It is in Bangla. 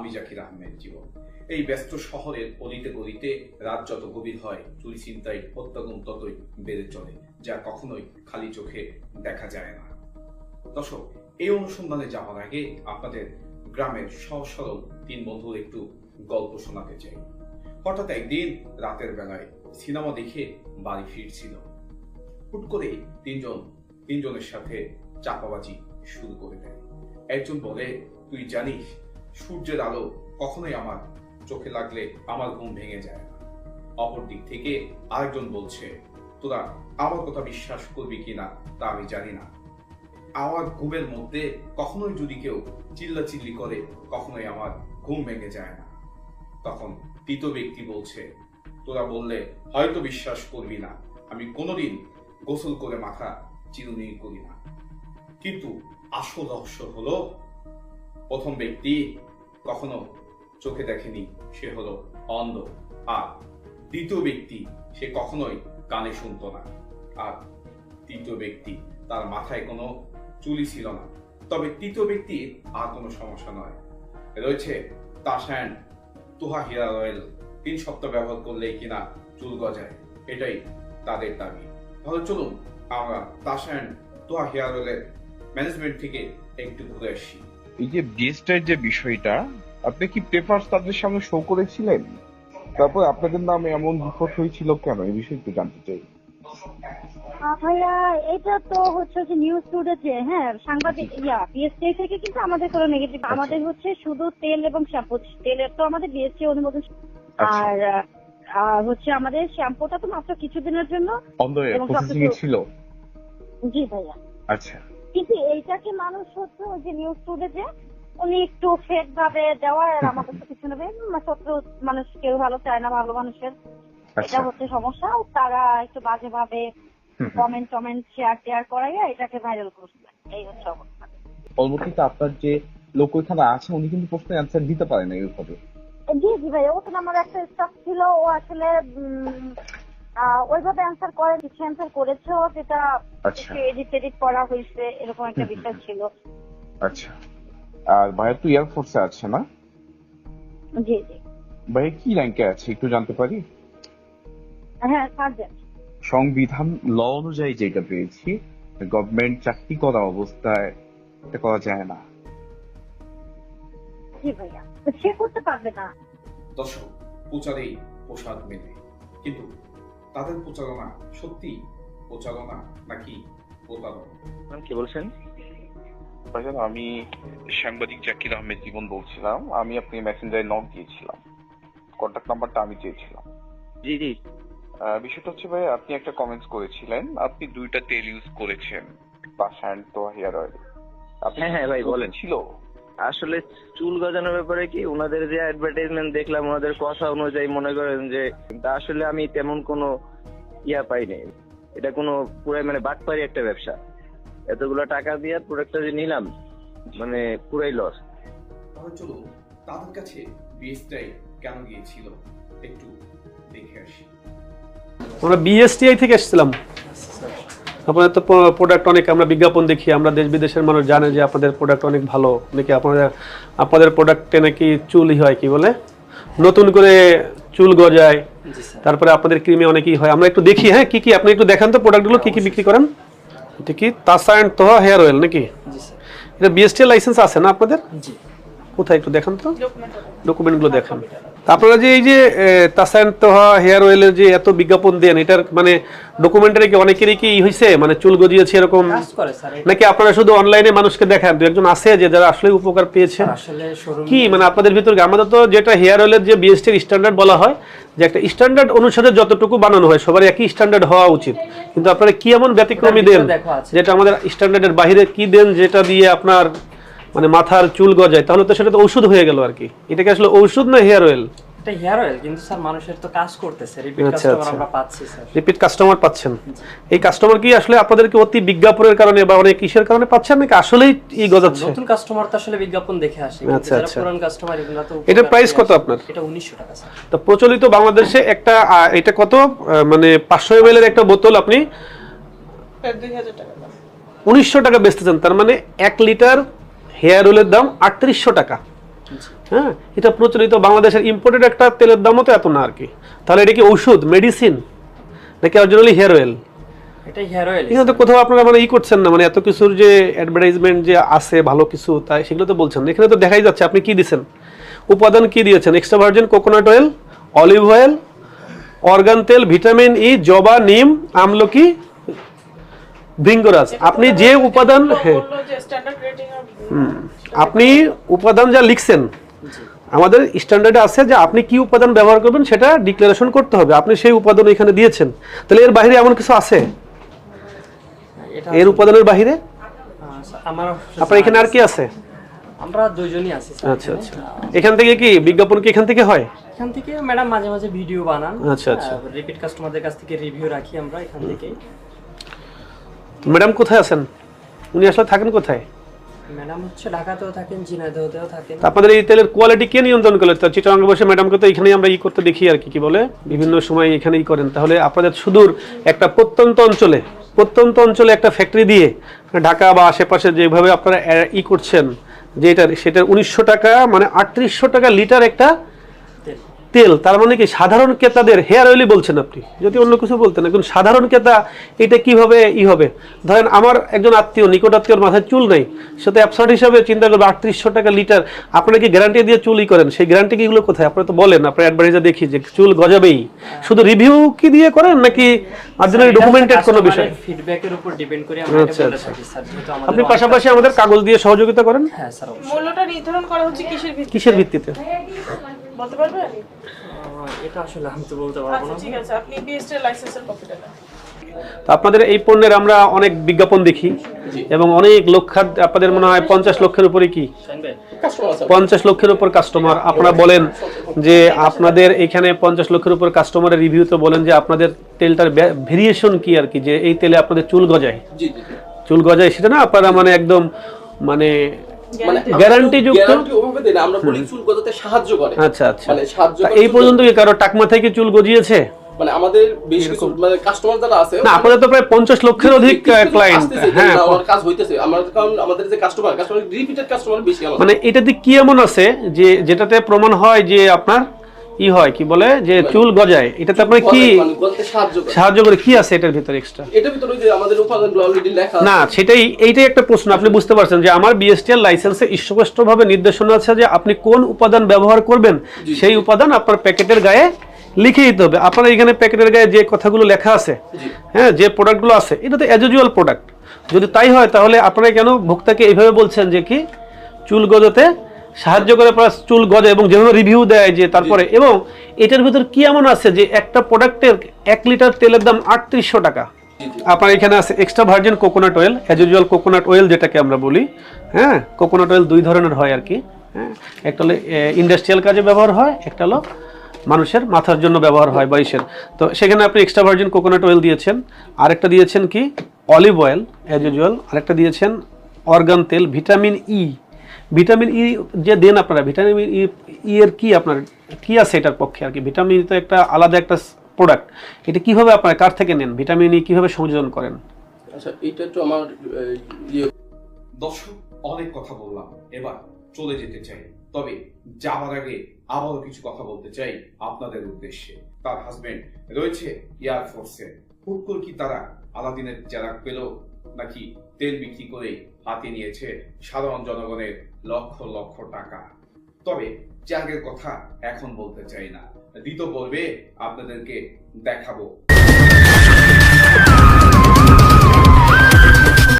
আমি জাকির আহমেদ জীবন। এই ব্যস্ত শহরের অলিতে গলিতে রাত যত গভীর হয়, চুরি চিন্তাই হত্যাগুণ ততই বেড়ে চলে, যা কখনোই খালি চোখে দেখা যায় না। দর্শক, এই অনুসন্ধানে যাওয়ার আগে আপনাদের গ্রামের সহজ সরল তিন বন্ধুর একটু গল্প শোনাতে চাই। হঠাৎ একদিন রাতের বেলায় সিনেমা দেখে বাড়ি ফিরছিল। হুট করে তিনজন, তিনজনের সাথে চাপাবাজি শুরু করে দেয়। একজন বলে, তুই জানিস সূর্যের আলো কখনোই আমার চোখে লাগলে আমার ঘুম ভেঙে যায় না। অপর দিক থেকে আরেকজন বলছে, তোরা আমার কথা বিশ্বাস করবি কিনা তা আমি জানি না। আমার ঘুমের মধ্যে কখনোই যদি কেউ চিল্লাচিল্লি করে, কখনোই আমার ঘুম ভেঙে যায় না। তখন তৃতীয় ব্যক্তি বলছে, তোরা বললে হয়তো বিশ্বাস করবি না। আমি কোনোদিন গোসল করে মাথা চিরুনি করি না। কিন্তু আসল রহস্য হলো প্রথম ব্যক্তি কখনো চোখে দেখেনি, সে হলো অন্ধ। আর দ্বিতীয় ব্যক্তি, সে কখনোই কানে শুনতো না। আর তৃতীয় ব্যক্তি, তার মাথায় কোনো চুলি ছিল না। তবে তৃতীয় ব্যক্তির আর কোনো সমস্যা নয়। রয়েছে তাসায়ন তুহা হিরা রয়েল। তিন সপ্তাহ ব্যবহার করলেই কিনা চুল গজায়, এটাই তাদের দাবি। তাহলে চলুন, আমরা তাসায়ন তুহা হেয়ার অয়েলের ম্যানেজমেন্ট থেকে একটু ঘুরে আসি। এই যে গেস্টের যে বিষয়টা আপনি কি পেপার তাদের সামনে শো করেছিলেন? তারপর আপনাদের নামে এমন রিপোর্ট হয়েছিল কেন? এই বিষয়ে একটু জানতে চাই। ভাইয়া এটা তো হচ্ছে যে নিউজ টুডেতে হ্যাঁ সাংবাদিক ইয়া বিএসটি থেকে কিন্তু আমাদের কোনো নেগেটিভ আমাদের হচ্ছে শুধু তেল এবং শ্যাম্পু তেলের তো আমাদের বিএসটি অনুমোদন আচ্ছা। আর হচ্ছে আমাদের শ্যাম্পুটা তো মাত্র কিছুদিনের জন্য ছিল? জি ভাইয়া। আচ্ছা। কিন্তু এইটাকে মানুষ হচ্ছে ওই যে নিউজ টুডেতে উনি একটু ফেক ভাবে দেওয়ার আর আমাদের তো কিছু নেবে। সত্য মানুষ কেউ ভালো চায় না ভালো মানুষের। এটা আচ্ছা হচ্ছে সমস্যা। তারা একটু বাজে ভাবে। কমেন্ট টমেন্ট শেয়ার টেয়ার করাইয়া এটাকে ভাইরাল করছে। এই হচ্ছে অবস্থা। পরবর্তীতে আপনার যে লোক ওইখানে আছে উনি কিন্তু প্রশ্নের অ্যান্সার দিতে পারে না এইভাবে। জি জি ভাই ওখানে আমার একটা স্টাফ ছিল ও আসলে ওইভাবে অ্যান্সার করে কিছু অ্যান্সার করেছেও যেটা আচ্ছা। একটু এডিট টেডিট করা হয়েছে এরকম একটা বিষয় ছিল। আচ্ছা। আর ভাইয়া তো এয়ারফোর্সে আছে না? জি জি। ভাইয়া কি র্যাঙ্কে আছে একটু জানতে পারি? হ্যাঁ সার্জেন্ট সংবিধান ল অনুযায়ী যেটা পেয়েছি গভর্নমেন্ট চাকরি করা অবস্থায় এটা করা যায় না। জি ভাইয়া। তো সে করতে পারবে না। দর্শক প্রচারেই প্রসাদ মেলে। কিন্তু তাদের প্রচারণা সত্যি প্রচারণা নাকি প্রতারণা? কি বলছেন? ভাইজান আমি সাংবাদিক জাকির আহমেদ জীবন বলছিলাম। আমি আপনি মেসেঞ্জারে নক দিয়েছিলাম। কন্ট্যাক্ট নাম্বারটা আমি চেয়েছিলাম। জি জি। বিষয়টা হচ্ছে ভাই আপনি একটা কমেন্টস করেছিলেন। আপনি দুইটা তেল ইউজ করেছেন পাশান তো হেয়ার অয়েল আপনি হ্যাঁ, হ্যাঁ, ভাই, বলেন। ছিল? আসলে চুল গজানোর ব্যাপারে কি ওনাদের যে অ্যাডভার্টাইজমেন্ট দেখলাম ওনাদের কথা অনুযায়ী মনে করেন যে তা আসলে আমি তেমন কোনো ইয়া পাইনি। এটা কোনো পুরাই মানে বাটপারি একটা ব্যবসা। এতগুলো টাকা দিয়ে প্রোডাক্টটা যে নিলাম মানে পুরাই লস তাহলে চলুন তাদের কাছে বিএসটাই কেন গিয়েছিল? একটু দেখে আসি। আমরা বিএসটিআই থেকে এসেছিলাম। আপনাদের তো প্রোডাক্ট অনেক আমরা বিজ্ঞাপন দেখি আমরা দেশ বিদেশের মানুষ জানে যে আপনাদের প্রোডাক্ট অনেক ভালো। নাকি আপনাদের আপনাদের প্রোডাক্টে নাকি চুলই হয় কি বলে? নতুন করে চুল গজায় তারপরে আপনাদের ক্রিমে অনেকই হয়। আমরা একটু দেখি হ্যাঁ কি কি? আপনি একটু দেখান তো প্রোডাক্টগুলো কি কি বিক্রি করেন? এটা কি? তাসা অ্যান্ড তোহা হেয়ার অয়েল নাকি এটা বিএসটি লাইসেন্স আছে না আপনাদের? কোথায় একটু দেখান তো? ডকুমেন্টগুলো দেখান। আপনারা যে এই যে তাসায়ন তোহা হেয়ার অয়েলের যে এত বিজ্ঞাপন দেন এটার মানে ডকুমেন্টারি কি অনেকেরই কি হয়েছে মানে চুল গজিয়েছে এরকম? করে স্যার নাকি আপনারা শুধু অনলাইনে মানুষকে দেখান? দু একজন আছে যে যারা আসলে উপকার পেয়েছে। কি মানে আপনাদের ভিতর? আমাদের তো যেটা হেয়ার অয়েলের যে বিএসটির স্ট্যান্ডার্ড বলা হয় যে একটা স্ট্যান্ডার্ড অনুসারে যতটুকু বানানো হয় সবার একই স্ট্যান্ডার্ড হওয়া উচিত। কিন্তু আপনারা কি এমন ব্যতিক্রমী দেন যেটা আমাদের স্ট্যান্ডার্ডের বাইরে কি দেন যেটা দিয়ে আপনার মানে মাথার চুল গজায় তাহলে তো সেটা তো ঔষধ হয়ে গেল আর কি। এটা কি আসলে ঔষধ না হেয়ার অয়েল? এটা হেয়ার অয়েল কিন্তু স্যার মানুষের তো কাজ করতেছে রিপিট আচ্ছা, কাস্টমার আচ্ছা। আমরা পাচ্ছি স্যার। রিপিট কাস্টমার পাচ্ছেন। এই কাস্টমার কি আসলে আপনাদেরকে অতি বিজ্ঞাপনের কারণে বা অনেক কিসের কারণে পাচ্ছেন নাকি আসলেই ই গজাচ্ছে? নতুন কাস্টমার তো আসলে বিজ্ঞাপন দেখে আসে আচ্ছা, যারা আচ্ছা। পুরান কাস্টমার এগুলো তো price পেয়ে কত আপনার? এটা 1900 টাকা স্যার। তো প্রচলিত বাংলাদেশে একটা এটা কত? মানে পাঁচশো এম এর একটা বোতল আপনি উনিশশো টাকা বেচতেছেন তার মানে এক লিটার হেয়ার অয়েলের দাম আটত্রিশশো টাকা। হ্যাঁ এটা প্রচলিত বাংলাদেশের ইম্পোর্টেড একটা তেলের দামও তো এত না আর কি। তাহলে এটা কি ওষুধ মেডিসিন নাকি অরিজিনালি হেয়ার অয়েল অয়েল এখানে তো কোথাও আপনারা মানে ই করছেন না মানে এত কিছুর যে অ্যাডভার্টাইজমেন্ট যে আছে ভালো কিছু তাই সেগুলো তো বলছেন এখানে তো দেখাই যাচ্ছে আপনি কি দিছেন? উপাদান কি দিয়েছেন? Extra virgin coconut oil olive oil argan তেল ভিটামিন ই জবা নিম আমলকি ভৃঙ্গরাজ। আপনি যে উপাদান হ্যাঁ আপনি উপাদান যা লিখছেন আমাদের স্ট্যান্ডার্ডে আছে যে আপনি কি উপাদান ব্যবহার করবেন সেটা ডিক্লারেশন করতে হবে। আপনি সেই উপাদান এখানে দিয়েছেন। তাহলে এর বাইরে এমন কিছু আছে? এর উপাদানের বাইরে আমার আপনার এখানে আর কি আছে? আমরা দুইজনই আছি আচ্ছা আচ্ছা। এখান থেকে কি বিজ্ঞাপন কি এখান থেকে হয়? এখান থেকে ম্যাডাম মাঝে মাঝে ভিডিও বানান। আচ্ছা, আচ্ছা। রিপিট কাস্টমারদের কাছ থেকে রিভিউ রাখি আমরা এখান থেকে ম্যাডাম কোথায় আছেন? উনি আসলে থাকেন কোথায়? আপনাদের এই তেলের কোয়ালিটি কে নিয়ন্ত্রণ করে তা বসে ম্যাডামকে তো এখানেই আমরা ই করতে দেখি আর কি কি বলে? বিভিন্ন সময় এখানেই করেন। তাহলে আপনাদের সুদূর একটা প্রত্যন্ত অঞ্চলে প্রত্যন্ত অঞ্চলে একটা ফ্যাক্টরি দিয়ে ঢাকা বা আশেপাশে যেভাবে আপনারা ই করছেন যে এটার সেটার উনিশশো টাকা মানে আটত্রিশশো টাকা লিটার একটা তেল। তার মানে কি সাধারণ ক্রেতাদের হেয়ার অয়েলই বলছেন আপনি? যদি অন্য কিছু বলতেন এখন সাধারণ ক্রেতা এটা কীভাবে ই হবে? ধরেন আমার একজন আত্মীয় নিকট আত্মীয়র মাথায় চুল নেই সে তো অ্যাবসার্ট হিসাবে চিন্তা করবে আটত্রিশশো টাকা লিটার আপনারা কি গ্যারান্টি দিয়ে চুলই করেন? সেই গ্যারান্টি কিগুলো কোথায়? আপনারা তো বলেন আপনার অ্যাডভার্টাইজে দেখি যে চুল গজাবেই। শুধু রিভিউ কি দিয়ে করেন নাকি ডকুমেন্টেড কোনো বিষয়? ফিডব্যাকের উপর ডিপেন্ড করে আমরা আচ্ছা, আচ্ছা। আপনি পাশাপাশি আমাদের কাগজ দিয়ে সহযোগিতা করেন? হ্যাঁ স্যার মূল্যটা নির্ধারণ করা হচ্ছে কিসের ভিত্তিতে? কিসের ভিত্তিতে? বলতে পারবেন? এটা আসলে আমি তো বলতে পারব আচ্ছা না। ঠিক আছে আপনি বিএসটি লাইসেন্সের কপিটা আপনাদের এই পণ্যের আমরা অনেক বিজ্ঞাপন দেখি এবং অনেক লক্ষার আপনাদের মনে হয় পঞ্চাশ লক্ষের উপরে কি? পঞ্চাশ লক্ষের উপর কাস্টমার আপনারা বলেন যে আপনাদের এখানে পঞ্চাশ লক্ষের উপর কাস্টমারের রিভিউতে বলেন যে আপনাদের তেলটার ভেরিয়েশন কি আর কি? যে এই তেলে আপনাদের চুল গজায়। চুল গজায় সেটা না? আপনারা মানে একদম মানে গ্যারান্টি যুক্ত? গ্যারান্টি ওভাবে দেয় আমরা বলি চুল গজাতে সাহায্য করে। আচ্ছা আচ্ছা। মানে সাহায্য এই পর্যন্ত কি কারও টাকমা থেকে চুল গজিয়েছে? মানে আমাদের বেশ কিছু মানে কাস্টমার যারা আছে না আপনাদের তো প্রায় পঞ্চাশ লক্ষের অধিক ক্লায়েন্ট হ্যাঁ আমার কাজ হইতেছে। আমার কারণ আমাদের যে কাস্টমার কাস্টমার রিপিটেড কাস্টমার বেশি মানে এটাতে কি এমন আছে যে যেটাতে প্রমাণ হয় যে আপনার ই হয় কি বলে? যে চুল গজায়। এটাতে আপনার কি মানে সাহায্য করে। কি আছে এটার ভিতরে এক্সট্রা এটার ভিতরে যে আমাদের উপাদানগুলো অলরেডি লেখা না সেটাই এইটাই একটা প্রশ্ন। আপনি বুঝতে পারছেন যে আমার বিএসটিআর লাইসেন্সে স্পষ্টভাবে নির্দেশনা আছে যে আপনি কোন উপাদান ব্যবহার করবেন? সেই উপাদান আপনার প্যাকেটের গায়ে লিখে দিতে হবে। আপনার এখানে প্যাকেটের গায়ে যে কথাগুলো লেখা আছে হ্যাঁ যে প্রোডাক্টগুলো আছে এটা তো অ্যাজ ইউজুয়াল প্রোডাক্ট যদি তাই হয় তাহলে আপনারা কেন ভোক্তাকে এইভাবে বলছেন যে কি? চুল গজাতে সাহায্য করে প্লাস চুল গজে এবং যেভাবে রিভিউ দেয় যে তারপরে এবং এটার ভিতর কি এমন আছে যে একটা প্রোডাক্টের এক লিটার তেলের দাম আটত্রিশশো টাকা? আপনার এখানে আছে extra virgin coconut oil as usual coconut oil যেটাকে আমরা বলি হ্যাঁ? কোকোনাট অয়েল দুই ধরনের হয় আর কি হ্যাঁ? একটা হলো ইন্ডাস্ট্রিয়াল কাজে ব্যবহার হয় একটা হলো মানুষের মাথার জন্য ব্যবহার হয় বাইশের তো সেখানে আপনি এক্সট্রা ভার্জিন কোকোনাট অয়েল দিয়েছেন। আরেকটা দিয়েছেন কি? অলিভ অয়েল অ্যাজ ইউজুয়াল আরেকটা দিয়েছেন অর্গান তেল ভিটামিন ই ভিটামিন ই যে দেন আপনারা ভিটামিন ই ই এর কি আপনার কি আছে এটার পক্ষে আর কি? ভিটামিন ই তো একটা আলাদা একটা প্রোডাক্ট এটা কীভাবে আপনারা কার থেকে নেন? ভিটামিন ই কীভাবে সংযোজন করেন? আচ্ছা এটা তো আমার ইয়ে। দর্শক অনেক কথা বললাম। এবার চলে যেতে চাই। তবে যাওয়ার আগে আবারও কিছু কথা বলতে চাই আপনাদের উদ্দেশ্যে। তার হাজবেন্ড রয়েছে এয়ারফোর্সে হুটকুর কি তারা আলাদিনের যারা পেল নাকি তেল বিক্রি করে হাতে নিয়েছে সাধারণ জনগণের লক্ষ লক্ষ টাকা। তবে ত্যাগের কথা এখন বলতে চাই না। দ্বিতীয় বলবে আপনাদেরকে দেখাবো।